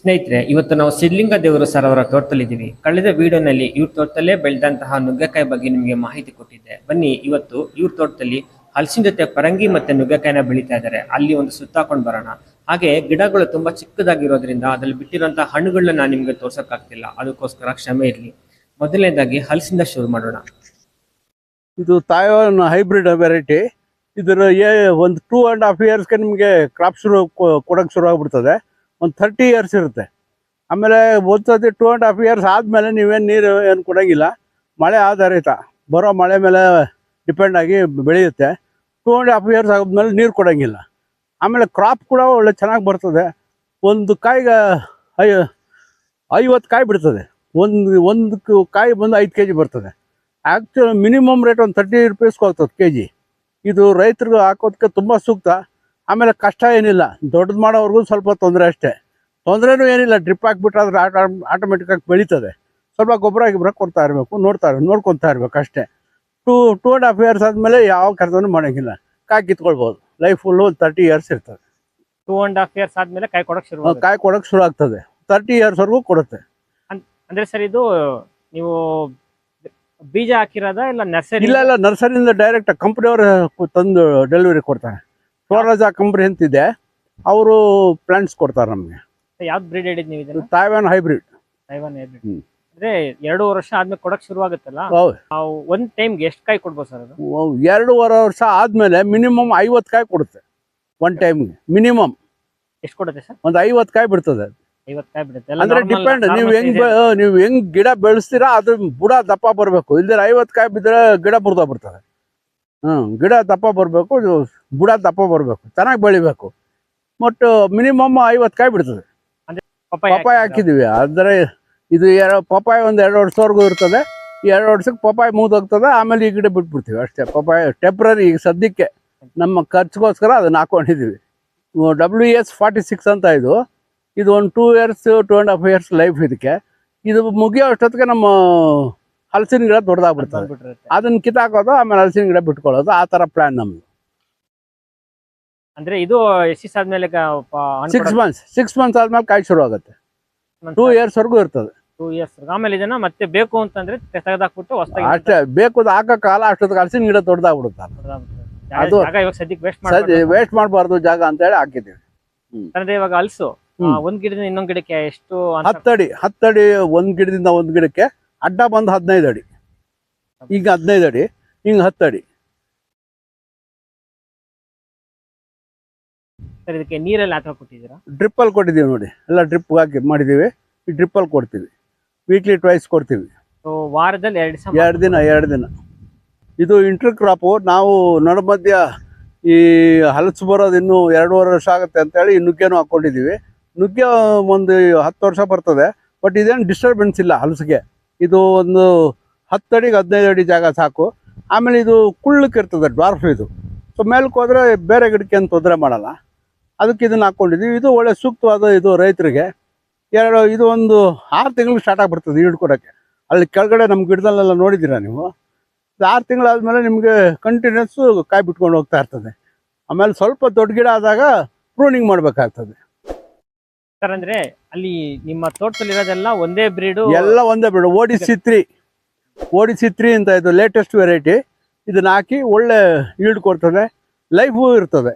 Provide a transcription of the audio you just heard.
ಸ್ನೇಹಿತರೆ, ಇವತ್ತು ನಾವು ಸಿದ್ಧಲಿಂಗ ದೇವರು ಸರ್ ಅವರ ತೋಟದಲ್ಲಿದ್ದೀವಿ. ಕಳೆದ ವಿಡಿಯೋನಲ್ಲಿ ಇವ್ರ ತೋಟದಲ್ಲೇ ಬೆಳೆದಂತಹ ನುಗ್ಗೆಕಾಯಿ ಬಗ್ಗೆ ನಿಮಗೆ ಮಾಹಿತಿ ಕೊಟ್ಟಿದ್ದೆ. ಬನ್ನಿ, ಇವತ್ತು ಇವ್ರ ತೋಟದಲ್ಲಿ ಹಲಸಿನ ಜೊತೆ ಪರಂಗಿ ಮತ್ತೆ ನುಗ್ಗೆಕಾಯಿನ ಬೆಳೀತಾ ಇದ್ದಾರೆ. ಅಲ್ಲಿ ಒಂದು ಸುತ್ತಾಕೊಂಡು ಬರೋಣ. ಹಾಗೆ ಗಿಡಗಳು ತುಂಬಾ ಚಿಕ್ಕದಾಗಿರೋದ್ರಿಂದ ಅದ್ರಲ್ಲಿ ಬಿಟ್ಟಿರುವಂತಹ ಹಣ್ಣುಗಳನ್ನ ನಾನು ನಿಮ್ಗೆ ತೋರ್ಸೋಕ್ಕಾಗ್ತಿಲ್ಲ. ಅದಕ್ಕೋಸ್ಕರ ಕ್ಷಮೆ ಇರಲಿ. ಮೊದಲನೇದಾಗಿ ಹಲಸಿಂದ ಶುರು ಮಾಡೋಣ. ಇದು ತಾಯ್ವಾನ್ ಹೈಬ್ರಿಡ್ ವೆರೈಟಿ ಇದರ ಒಂದು ಟೂ ಅಂಡ್ ಹಾಫ್ ಇಯರ್ಸ್ಗೆ ನಿಮಗೆ ಕ್ರಾಪ್ ಶುರು ಕೊಡೋಕೆ ಶುರು ಆಗ್ಬಿಡ್ತದೆ. ಒಂದು ಥರ್ಟಿ ಇಯರ್ಸ್ ಇರುತ್ತೆ. ಆಮೇಲೆ ಒಂದು two two and half years ಆದಮೇಲೆ ನೀವೇನು ನೀರು ಏನು ಕೊಡೋಂಗಿಲ್ಲ. ಮಳೆ ಆಧಾರಿತ. ಬರೋ ಮಳೆ ಮೇಲೆ ಡಿಪೆಂಡ್ ಆಗಿ ಬೆಳೆಯುತ್ತೆ. ಟೂ ಆ್ಯಂಡ್ ಹಾಫ್ ಇಯರ್ಸ್ ಆದ್ಮೇಲೆ ನೀರು ಕೊಡೋಂಗಿಲ್ಲ. ಆಮೇಲೆ ಕ್ರಾಪ್ ಕೂಡ ಒಳ್ಳೆ ಚೆನ್ನಾಗಿ ಬರ್ತದೆ. ಒಂದು ಕಾಯಿಗೆ ಐ, ಐವತ್ತು ಕಾಯಿ ಬಿಡ್ತದೆ. ಒಂದು ಒಂದು ಕಾಯಿ ಬಂದು ಐದು ಕೆ ಜಿ ಬರ್ತದೆ. ಆ್ಯಕ್ಚುಲಿ ಮಿನಿಮಮ್ ರೇಟ್ ಒಂದು ತರ್ಟಿ ರುಪೀಸ್ಗೆ ಹೋಗ್ತದೆ ಕೆ ಜಿ ಇದು ರೈತರಿಗೆ ಹಾಕೋದಕ್ಕೆ ತುಂಬ ಸೂಕ್ತ. ಆಮೇಲೆ ಕಷ್ಟ ಏನಿಲ್ಲ. ದೊಡ್ಡದು ಮಾಡೋವ್ರಿಗೂ ಸ್ವಲ್ಪ ತೊಂದರೆ ಅಷ್ಟೇ. ತೊಂದರೆನೂ ಏನಿಲ್ಲ ಡ್ರಿಪ್ ಹಾಕ್ಬಿಟ್ರೆ ಅದ್ರ ಆಟ ಆಟೋಮೆಟಿಕ್ಕಾಗಿ ಬೆಳೀತದೆ. ಸ್ವಲ್ಪ ಗೊಬ್ಬರ ಗಿಬ್ಬರ ಕೊಡ್ತಾ ಇರಬೇಕು ನೋಡ್ತಾ ಇರ್ ನೋಡ್ಕೊತಾ ಇರ್ಬೇಕು ಅಷ್ಟೇ. Two two and half years ಆದಮೇಲೆ ಯಾವ ಕೆಲಸನೂ ಮಾಡೋಂಗಿಲ್ಲ. ಕಾಯಿ ಕಿತ್ಕೊಳ್ಬೋದು. ಲೈಫ್ ಫುಲ್ಲು ಒಂದು ತರ್ಟಿ ಇಯರ್ಸ್ ಇರ್ತದೆ. ಟೂ ಅಂಡ್ ಹಾಫ್ ಇಯರ್ಸ್ ಆದಮೇಲೆ ಕಾಯಿ ಕೊಡೋಕೆ ಶುರು. ಕಾಯಿ ಕೊಡೋಕೆ ಶುರು ಆಗ್ತದೆ. ತರ್ಟಿ ಇಯರ್ಸ್ವರೆಗೂ ಕೊಡುತ್ತೆ. ಅಂದರೆ ಸರ್ ಇದು ನೀವು ಬೀಜ ಹಾಕಿರೋದ ಇಲ್ಲ ನರ್ಸರಿ? ಇಲ್ಲ ಇಲ್ಲ ನರ್ಸರಿಯಿಂದ ಡೈರೆಕ್ಟ್ ಕಂಪ್ನಿಯವರು ತಂದು ಡೆಲಿವರಿ ಕೊಡ್ತಾರೆ. ಸ್ವರಾಜ ಕಂಪ್ನಿ ಅಂತಿದೆ ಅವರು ಪ್ಲಾಂಟ್ಸ್ ಕೊಡ್ತಾರೆ ನಮಗೆ. ಯಾವ್ದು ಬ್ರೀಡ್ ಹೇಳಿದ್ ನೀವು ಇದನ್ನ? Taiwan hybrid Taiwan hybrid hmm. ಅಂದ್ರೆ ಎರಡು ವರ್ಷ ಆದ್ಮೇಲೆ ಕೊಡಕ್ ಶುರು ಆಗುತ್ತಲ್ಲ? ಹೌದು. ನಾವು ಒಂದ್ ಟೈಮ್ಗೆ ಎಷ್ಟು ಕಾಯಿ ಕೊಡ್ಬೋದು ಸರ್ ಅದು? ಎರಡೂವರೆ ವರ್ಷ ಆದ್ಮೇಲೆ ಮಿನಿಮಮ್ ಐವತ್ ಕಾಯಿ ಕೊಡುತ್ತೆ ಒನ್ ಟೈಮ್ಗೆ ಮಿನಿಮಮ್ ಎಷ್ಟು ಕೊಡುತ್ತೆ ಸರ್? ಒಂದು ಐವತ್ತು ಕಾಯಿ ಬಿಡ್ತದೆ ಐವತ್ತು ಕಾಯಿ ಬಿಡುತ್ತೆ. ಎಲ್ಲ ಅಂದ್ರೆ normal- ಡಿಪೆಂಡ್ normal ನೀವು ಹೆಂಗ್ ಬೆ- ನೀವು ಹೆಂಗ್ ಗಿಡ ಬೆಳೆಸ್ತೀರಾ ಅದು ಬುಡ ದಪ್ಪ ಬರಬೇಕು. ಇಲ್ದಿರ ಐವತ್ ಕಾಯಿ ಬಿದ್ರೆ ಗಿಡ ಬುರ್ದ ಬಿಡ್ತದೆ ಹ್ಮ್ ಗಿಡ ದಪ್ಪ ಬರಬೇಕು ಬುಡ ದಪ್ಪ ಬರಬೇಕು ಚೆನ್ನಾಗಿ ಬೆಳಿಬೇಕು. ಬಟ್ ಮಿನಿಮಮ್ ಐವತ್ತು ಕಾಯಿ ಬಿಡ್ತದೆ. ಪಪ್ಪಾಯ? ಹಾಕಿದೀವಿ ಅಂದ್ರೆ ಇದು ಎರಡು ಪಪಾಯ ಒಂದು ಎರಡು ವರ್ಷವರೆಗೂ ಇರ್ತದೆ. ಎರಡು ವರ್ಷಕ್ಕೆ ಪಪಾಯ ಮುಗ್ದೋಗ್ತದೆ ಆಮೇಲೆ ಈ ಗಿಡ ಬಿಟ್ಬಿಡ್ತೀವಿ. ಅಷ್ಟೇ ಪಪಾಯ ಟೆಂಪ್ರರಿ ಈಗ ಸದ್ಯಕ್ಕೆ ನಮ್ಮ ಖರ್ಚಿಗೋಸ್ಕರ ಅದನ್ನ ಹಾಕೊಂಡಿದೀವಿ ಡಬ್ಲ್ಯೂ ಎಸ್ ಫಾರ್ಟಿ ಸಿಕ್ಸ್ ಅಂತ ಇದು. ಇದು ಒಂದು two years two and half years life ಇದಕ್ಕೆ. ಇದು ಮುಗಿಯೋ ಅಷ್ಟೊತ್ತಿಗೆ ನಮ್ಮ ಹಲಸಿನ ಗಿಡ ದೊಡ್ಡದಾಗ ದೊಡ್ಡದಾಗ್ಬಿಡ್ತದೆ. ಅದನ್ನ ಕಿತ್ತಾಕೋದು ಆಮೇಲೆ ಹಲಸಿನ ಗಿಡ ಬಿಟ್ಕೊಳ್ಳೋದು ಆ ತರ ಪ್ಲಾನ್ ನಮ್ದು. ಅಂದ್ರೆ ಇದು ಎಷ್ಟು ಆದ್ಮೇಲೆ ಸಿಕ್ಸ್ ಮಂತ್ಸ್ ಸಿಕ್ಸ್ ಮಂತ್ಸ್ ಆದ್ಮೇಲೆ ಕಾಯಿ ಶುರು ಆಗುತ್ತೆ. ಟೂ ಇಯರ್ಸ್ವರೆಗೂ ಇರ್ತದೆ. ಟೂ ಇಯರ್ಸ್ ಆಮೇಲೆ ಇದನ್ನ ಮತ್ತೆ ಬೇಕು ಅಂತಂದ್ರೆ ತೆಗೆದಾಕ್ಬಿಟ್ಟು ಹೊಸದಾಗಿ ಅಷ್ಟೇ ಬೇಕು ಹಾಕೋ ಕಾಲ ಅಷ್ಟೊತ್ತಿಗೆ ಹಲಸಿನ ಗಿಡ ದೊಡ್ಡದಾಗ್ಬಿಡುತ್ತೆ ಅದು- ಸದ್ಯಕ್ಕೆ ವೇಸ್ಟ್ ವೇಸ್ಟ್ ಮಾಡಬಾರ್ದು ಜಾಗ ಅಂತ ಹೇಳಿ ಹಾಕಿದ್ದೀವಿ. ಅಂದ್ರೆ ಇವಾಗ ಹಲ್ಸು. ಒಂದ್ ಗಿಡದಿಂದ ಇನ್ನೊಂದ್ ಗಿಡಕ್ಕೆ ಎಷ್ಟು? ಹತ್ತಡಿ ಹತ್ತಡಿ ಒಂದ್ ಗಿಡದಿಂದ ಒಂದ್ ಗಿಡಕ್ಕೆ ಅಡ್ಡ ಬಂದು ಹದಿನೈದು ಅಡಿ. ಈಗ ಹದಿನೈದು ಅಡಿ ಹಿಂಗ್ ಹತ್ತಡಿ ಸರ್ ಇದಕ್ಕೆ ನೀರೆಲ್ಲ ಹಾಕಿ ಕೊಟ್ಟಿದ್ದೀರಾ? ಡ್ರಿಪ್ಪಲ್ಲಿ ಕೊಟ್ಟಿದ್ದೀವಿ ನೋಡಿ. ಎಲ್ಲ ಡ್ರಿಪ್ ಹಾಕಿ ಮಾಡಿದ್ದೀವಿ. ಈ ಡ್ರಿಪ್ಪಲ್ಲಿ ಕೊಡ್ತೀವಿ. ವೀಕ್ಲಿ ಟ್ವೈಸ್ ಕೊಡ್ತೀವಿ. ಸೊ ವಾರದಲ್ಲಿ ಎರಡು ಎರಡು ದಿನ ಎರಡು ದಿನ. ಇದು ಇಂಟರ್ ಕ್ರಾಪು ನಾವು ನಡುಮಧ್ಯ ಈ ಹಲಸು ಬರೋದು ಇನ್ನೂ ಎರಡೂವರೆ ವರ್ಷ ಆಗುತ್ತೆ ಅಂತೇಳಿ ಈ ನುಗ್ಗೆನೂ ಹಾಕ್ಕೊಂಡಿದ್ದೀವಿ. ನುಗ್ಗೆ ಒಂದು ಹತ್ತು ವರ್ಷ ಬರ್ತದೆ ಬಟ್ ಇದೇನು ಡಿಸ್ಟರ್ಬೆನ್ಸ್ ಇಲ್ಲ ಹಲಸಿಗೆ. ಇದು ಒಂದು ಹತ್ತು ಅಡಿಗೆ, ಹದಿನೈದು ಅಡಿ ಜಾಗ ಸಾಕು. ಆಮೇಲೆ ಇದು ಕುಳ್ಳಕ್ಕೆ ಇರ್ತದೆ ಡ್ವಾರ್ಫ್ ಇದು. ಸೊ ಮೇಲಕ್ಕೆ ಹೋದರೆ ಬೇರೆ ಗಿಡಕ್ಕೆ ಏನು ತೊಂದರೆ ಮಾಡಲ್ಲ. ಅದಕ್ಕೆ ಇದನ್ನು ಹಾಕ್ಕೊಂಡಿದ್ದೀವಿ ಇದು ಒಳ್ಳೆ ಸೂಕ್ತವಾದ ಇದು ರೈತರಿಗೆ. ಎರಡು, ಇದು ಒಂದು ಆರು ತಿಂಗಳು ಸ್ಟಾರ್ಟ್ ಆಗಿಬಿಡ್ತದೆ ಹಿಡ್ಕೊಡೋಕ್ಕೆ. ಕೊಡೋಕ್ಕೆ ಅಲ್ಲಿ ಕೆಳಗಡೆ ನಮ್ಮ ಗಿಡದಲ್ಲೆಲ್ಲ ನೋಡಿದ್ದೀರಾ ನೀವು? ಆರು ತಿಂಗಳಾದಮೇಲೆ ನಿಮಗೆ ಕಂಟಿನ್ಯೂಸ್ ಕಾಯಿ ಬಿಟ್ಕೊಂಡು ಹೋಗ್ತಾ ಇರ್ತದೆ. ಆಮೇಲೆ ಸ್ವಲ್ಪ ದೊಡ್ಡ ಗಿಡ ಆದಾಗ ಪ್ರೂನಿಂಗ್ ಮಾಡಬೇಕಾಗ್ತದೆ. ಸರ್, ಅಂದ್ರೆ ಅಲ್ಲಿ ನಿಮ್ಮ ತೋಟದಲ್ಲಿ ಇರೋದೆಲ್ಲ ಒಂದೇ ಬ್ರೀಡು ಎಲ್ಲ ಒಂದೇ ಬ್ರೀಡು ಓಡಿಸಿ ತ್ರೀ ಓಡಿಸಿ ತ್ರೀ ಅಂತ ಇದು ಲೇಟೆಸ್ಟ್ ವೆರೈಟಿ ಇದನ್ನ ಹಾಕಿ ಒಳ್ಳೆ ಈಲ್ಡ್ ಕೊಡ್ತದೆ. ಲೈಫು ಇರ್ತದೆ.